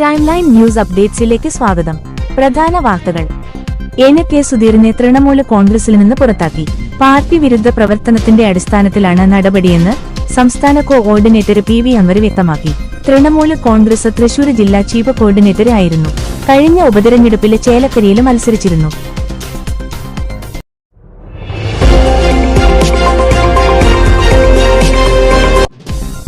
Time line news അപ്ഡേറ്റ്സിലേക്ക് സ്വാഗതം. പ്രധാന വാർത്തകൾ. എൻ. കെ. സുധീറിനെ തൃണമൂല കോൺഗ്രസിൽ നിന്ന് പുറത്താക്കി. പാർട്ടി വിരുദ്ധ പ്രവർത്തനത്തിന്റെ അടിസ്ഥാനത്തിലാണ് നടപടിയെന്ന് സംസ്ഥാന കോഓർഡിനേറ്റർ പി വി അമർ വ്യക്തമാക്കി. തൃണമൂല കോൺഗ്രസ് തൃശൂർ ജില്ലാ ചീഫ് കോർഡിനേറ്റർ ആയിരുന്നു. കഴിഞ്ഞ ഉപതെരഞ്ഞെടുപ്പിലെ ചേലക്കരിയിലും മത്സരിച്ചിരുന്നു.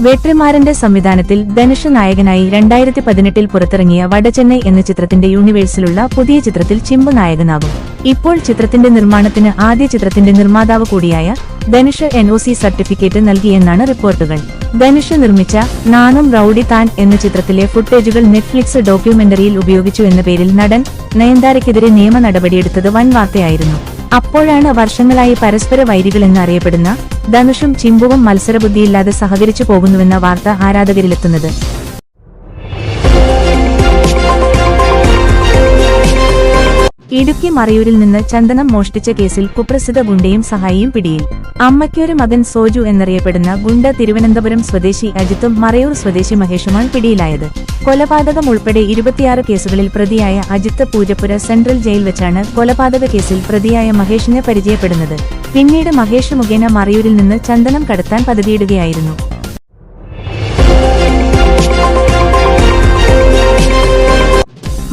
വേട്രിമാരന്റെ സംവിധാനത്തിൽ ധനുഷ് നായകനായി രണ്ടായിരത്തി പതിനെട്ടിൽ പുറത്തിറങ്ങിയ വടചെന്നൈ എന്ന ചിത്രത്തിന്റെ യൂണിവേഴ്സിലുള്ള പുതിയ ചിത്രത്തിൽ ചിമ്പു നായകനാകും. ഇപ്പോൾ ചിത്രത്തിന്റെ നിർമ്മാണത്തിന് ആദ്യ ചിത്രത്തിന്റെ നിർമ്മാതാവ് കൂടിയായ Dhanush N O C certificate നൽകിയെന്നാണ് റിപ്പോർട്ടുകൾ. ധനുഷ് നിർമ്മിച്ച നാനും റൌഡി താൻ എന്ന ചിത്രത്തിലെ ഫുട്ടേജുകൾ നെറ്റ്ഫ്ലിക്സ് ഡോക്യുമെന്ററിയിൽ ഉപയോഗിച്ചു എന്ന പേരിൽ നടൻ നയൻതാരയ്ക്കെതിരെ നിയമ നടപടിയെടുത്തത് വൻ വാർത്തയായിരുന്നു അപ്പോഴാണ് വർഷങ്ങളായി പരസ്പര വൈരികളെന്ന് അറിയപ്പെടുന്ന ധനുഷും ചിമ്പുവും മത്സരബുദ്ധിയില്ലാതെ സഹകരിച്ചു പോകുന്നുവെന്ന വാർത്ത ആരാധകരിലെത്തുന്നത്. ഇടുക്കി മറയൂരിൽ നിന്ന് ചന്ദനം മോഷ്ടിച്ച കേസിൽ കുപ്രസിദ്ധ ഗുണ്ടയും സഹായിയും പിടിയിൽ. അമ്മയ്ക്കൊരു മകൻ സോജു എന്നറിയപ്പെടുന്ന ഗുണ്ട തിരുവനന്തപുരം സ്വദേശി അജിത്തും മറയൂർ സ്വദേശി മഹേഷുമാണ് പിടിയിലായത്. കൊലപാതകം ഉൾപ്പെടെ ഇരുപത്തിയാറ് കേസുകളിൽ പ്രതിയായ അജിത്ത് പൂജപ്പുര സെൻട്രൽ ജയിൽ വെച്ചാണ് കൊലപാതക കേസിൽ പ്രതിയായ മഹേഷിനെ പരിചയപ്പെടുന്നത്. പിന്നീട് മഹേഷ് മുഖേന മറയൂരിൽ നിന്ന് ചന്ദനം കടത്താൻ പദ്ധതിയിടുകയായിരുന്നു.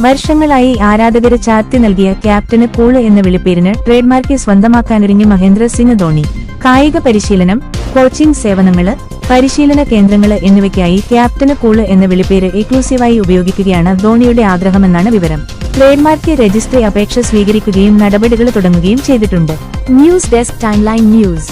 വർഷങ്ങളായി ആരാധകരെ ചാർത്തി നൽകിയ ക്യാപ്റ്റന് കൂൾ എന്ന വിളിപ്പേരിന് ട്രേഡ്മാർക്ക് സ്വന്തമാക്കാനൊരുങ്ങി മഹേന്ദ്ര സിംഗ് ധോണി. കായിക പരിശീലനം കോച്ചിംഗ് സേവനങ്ങൾ പരിശീലന കേന്ദ്രങ്ങൾ എന്നിവയ്ക്കായി ക്യാപ്റ്റന് കൂൾ എന്ന വിളിപ്പേര് എക്ലൂസീവായി ഉപയോഗിക്കുകയാണ് ധോണിയുടെ ആഗ്രഹമെന്നാണ് വിവരം. ട്രേഡ്മാർക്ക് രജിസ്ട്രി അപേക്ഷ സ്വീകരിക്കുകയും നടപടികൾ തുടങ്ങുകയും ചെയ്തിട്ടുണ്ട്. News desk timeline news.